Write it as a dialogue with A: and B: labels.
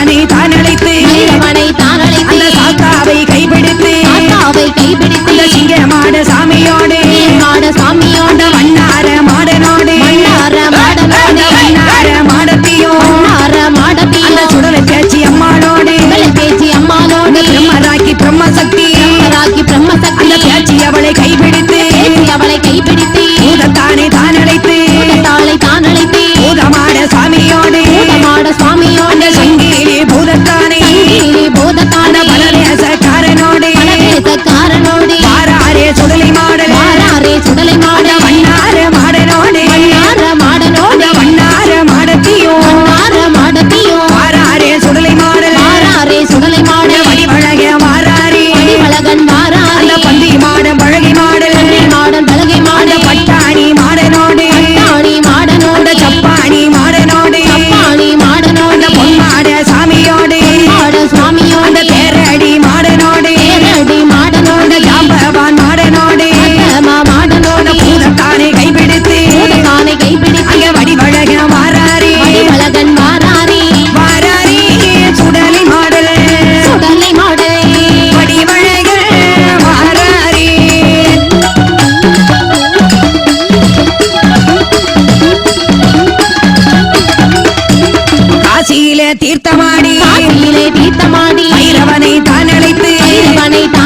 A: நீலமனை தான் அழைத்து நீலமனை
B: தான் அழைத்து அந்த
A: சாத்தாவை கைப்பிடித்து
B: சாத்தாவை கைப்பிடித்து
A: சிங்கமாட சாமியோ தீர்த்தமாடி.
B: தீர்த்தமாடி. ஐரவனை
A: தான் அழைத்து.